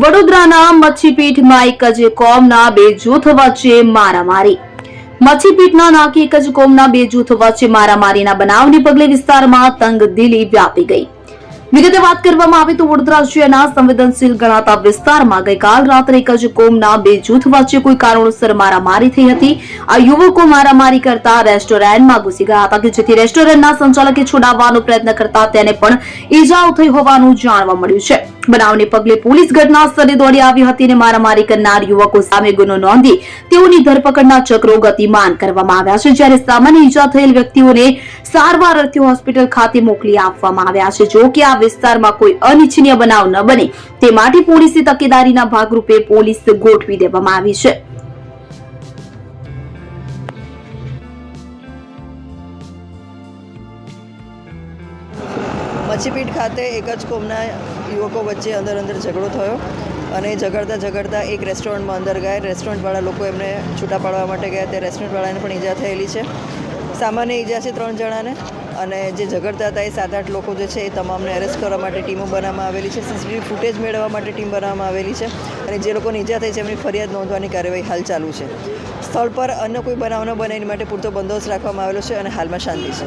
વડોદરાના મચ્છીપીઠમાં એક જ કોમના બે જૂથ વચ્ચે મારામારી. મચ્છીપીઠના નાકી એક જ કોમના બે જૂથ વચ્ચે મારામારીના બનાવને પગલે વિસ્તારમાં તંગદિલી વ્યાપી ગઈ. વિગતે વાત કરવામાં આવે તો વડોદરા શહેરના સંવેદનશીલ ગણાતા વિસ્તારમાં ગઈકાલ રાત્રે એક જ કોમના બે જૂથ વચ્ચે કોઈ કારણોસર મારામારી થઈ હતી. આ યુવકો મારામારી કરતા રેસ્ટોરન્ટમાં ઘૂસી ગયા હતા કે જેથી રેસ્ટોરન્ટના સંચાલકે છોડાવવાનો પ્રયત્ન કરતા તેને પણ ઈજાઓ થઈ હોવાનું જાણવા મળ્યું છે. બનાવને પગલે પોલીસ ઘટના સ્થળે દોડી આવી હતી અને મારામારી કરનાર યુવકો સામે ગુનો નોંધી તેઓની ધરપકડના ચક્રો ગતિમાન કરવામાં આવ્યા છે, જ્યારે સામાન્ય ઈજા થયેલ વ્યક્તિઓને સારવાર અર્થે હોસ્પિટલ ખાતે મોકલી આપવામાં આવ્યા છે. જો કે આ વિસ્તારમાં કોઈ અનિચ્છનીય બનાવ ન બને, તે માટે પોલીસે તકેદારીના ભાગરૂપે પોલીસ ગોઠવી દેવામાં આવી છે. મચ્છીપીઠ ખાતે એક જ કોમના યુવકો વચ્ચે અંદર અંદર ઝઘડો થયો અને ઝઘડતા ઝઘડતા એક રેસ્ટોરન્ટમાં અંદર ગયા. રેસ્ટોરન્ટવાળા લોકો એમને છૂટા પાડવા માટે ગયા. તે રેસ્ટોરન્ટવાળાને પણ ઈજા થયેલી છે. સામાન્ય ઈજા છે ત્રણ જણાને અને જે ઝઘડતા હતા એ સાત આઠ લોકો જે છે એ તમામને એરેસ્ટ કરવા માટે ટીમો બનાવવામાં આવેલી છે. સીસીટીવી ફૂટેજ મેળવવા માટે ટીમ બનાવવામાં આવેલી છે અને જે લોકોને ઈજા થઈ છે એમની ફરિયાદ નોંધવાની કાર્યવાહી હાલ ચાલુ છે. સ્થળ પર અન્ય કોઈ બનાવ ન બને એની માટે પૂરતો બંદોબસ્ત રાખવામાં આવેલો છે અને હાલમાં શાંતિ છે.